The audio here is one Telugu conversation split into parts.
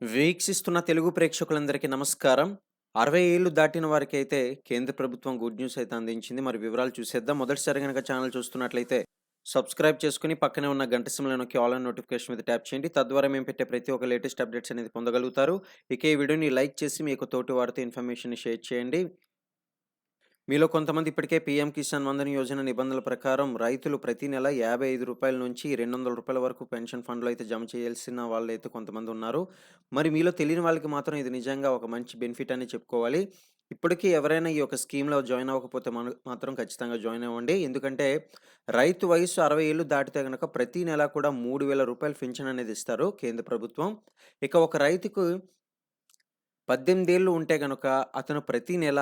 వీక్షిస్తున్న తెలుగు ప్రేక్షకులందరికీ నమస్కారం. అరవై ఏళ్ళు దాటిన వారికి అయితే కేంద్ర ప్రభుత్వం గుడ్ న్యూస్ అయితే అందించింది. మరి వివరాలు చూసేద్దాం. మొదటిసారి గనక ఛానల్ చూస్తున్నట్లయితే సబ్స్క్రైబ్ చేసుకుని పక్కనే ఉన్న గంట సిమ్లో నొక్కి ఆల్ నోటిఫికేషన్ మీద ట్యాప్ చేయండి. తద్వారా మేము పెట్టే ప్రతి ఒక్క లేటెస్ట్ అప్డేట్స్ అనేది పొందగలుగుతారు. ఇక ఈ వీడియోని లైక్ చేసి మీ యొక్క తోటి వారితో ఇన్ఫర్మేషన్ షేర్ చేయండి. మీలో కొంతమంది ఇప్పటికే పీఎం కిసాన్ మన్ధన్ యోజన నిబంధనల ప్రకారం రైతులు ప్రతి నెల యాభై ఐదు రూపాయల నుంచి రెండు వందల రూపాయల వరకు పెన్షన్ ఫండ్‌లో అయితే జమ చేయాల్సిన వాళ్ళు అయితే కొంతమంది ఉన్నారు. మరి మీలో తెలియని వాళ్ళకి మాత్రం ఇది నిజంగా ఒక మంచి బెనిఫిట్ అని చెప్పుకోవాలి. ఇప్పటికీ ఎవరైనా ఈ యొక్క స్కీమ్‌లో జాయిన్ అవ్వకపోతే మన మాత్రం ఖచ్చితంగా జాయిన్ అవ్వండి. ఎందుకంటే రైతు వయసు అరవై ఏళ్ళు దాటితే కనుక ప్రతి నెల కూడా మూడు వేల రూపాయలు పెన్షన్ అనేది ఇస్తారు కేంద్ర ప్రభుత్వం. ఇక ఒక రైతుకు పద్దెనిమిదేళ్ళు ఉంటే కనుక అతను ప్రతి నెల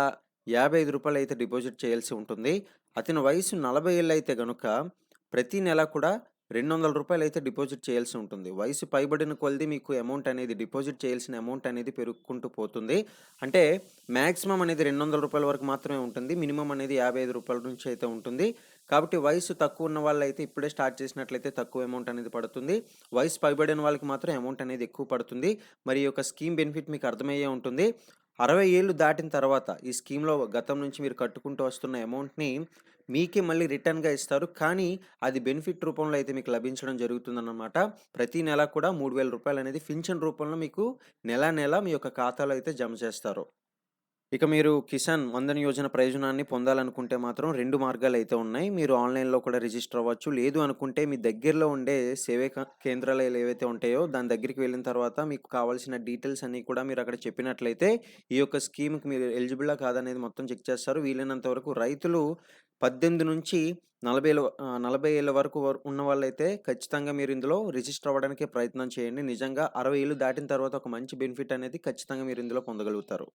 యాభై ఐదు రూపాయలు అయితే డిపాజిట్ చేయాల్సి ఉంటుంది. అతని వయసు నలభై ఏళ్ళు అయితే గనుక ప్రతి నెల కూడా రెండు వందల రూపాయలు అయితే డిపాజిట్ చేయాల్సి ఉంటుంది. వయసు పైబడిన కొలది మీకు అమౌంట్ అనేది డిపాజిట్ చేయాల్సిన అమౌంట్ అనేది పెరుగుకుంటూ పోతుంది. అంటే మ్యాక్సిమం అనేది రెండు వందల రూపాయల వరకు మాత్రమే ఉంటుంది. మినిమం అనేది యాభై ఐదు రూపాయల నుంచి అయితే ఉంటుంది. కాబట్టి వయసు తక్కువ ఉన్న వాళ్ళైతే ఇప్పుడే స్టార్ట్ చేసినట్లయితే తక్కువ అమౌంట్ అనేది పడుతుంది. వయసు పైబడిన వాళ్ళకి మాత్రం అమౌంట్ అనేది ఎక్కువ పడుతుంది. మరి ఈ యొక్క స్కీమ్ బెనిఫిట్ మీకు అర్థమయ్యే ఉంటుంది. అరవై ఏళ్ళు దాటిన తర్వాత ఈ స్కీమ్‌లో గతం నుంచి మీరు కట్టుకుంటూ వస్తున్న అమౌంట్‌ని మీకే మళ్ళీ రిటర్న్‌గా ఇస్తారు. కానీ అది బెనిఫిట్ రూపంలో అయితే మీకు లభించడం జరుగుతుందన్నమాట. ప్రతి నెల కూడా మూడు వేల రూపాయలు అనేది ఫిన్షన్ రూపంలో మీకు నెల నెల మీ యొక్క ఖాతాలో అయితే జమ చేస్తారు. ఇక మీరు కిసాన్ వందన్ యోజన ప్రయోజనాన్ని పొందాలనుకుంటే మాత్రం రెండు మార్గాలు అయితే ఉన్నాయి. మీరు ఆన్‌లైన్‌లో కూడా రిజిస్టర్ అవ్వచ్చు. లేదు అనుకుంటే మీ దగ్గరలో ఉండే సేవా కేంద్రాలు ఏవైతే ఉంటాయో దాని దగ్గరికి వెళ్ళిన తర్వాత మీకు కావాల్సిన డీటెయిల్స్ అన్నీ కూడా మీరు అక్కడ చెప్పినట్లయితే ఈ యొక్క స్కీమ్‌కి మీరు ఎలిజిబుల్లా కాదనేది మొత్తం చెక్ చేస్తారు. వీలైనంత వరకు రైతులు 18 నుంచి 40 ఏళ్ళ ఆహ్, 40 ఏళ్ళ వరకు ఉన్న వాళ్ళైతే ఖచ్చితంగా మీరు ఇందులో రిజిస్టర్ అవ్వడానికే ప్రయత్నం చేయండి. నిజంగా అరవై ఏళ్ళు దాటిన తర్వాత ఒక మంచి బెనిఫిట్ అనేది ఖచ్చితంగా మీరు ఇందులో పొందగలుగుతారు.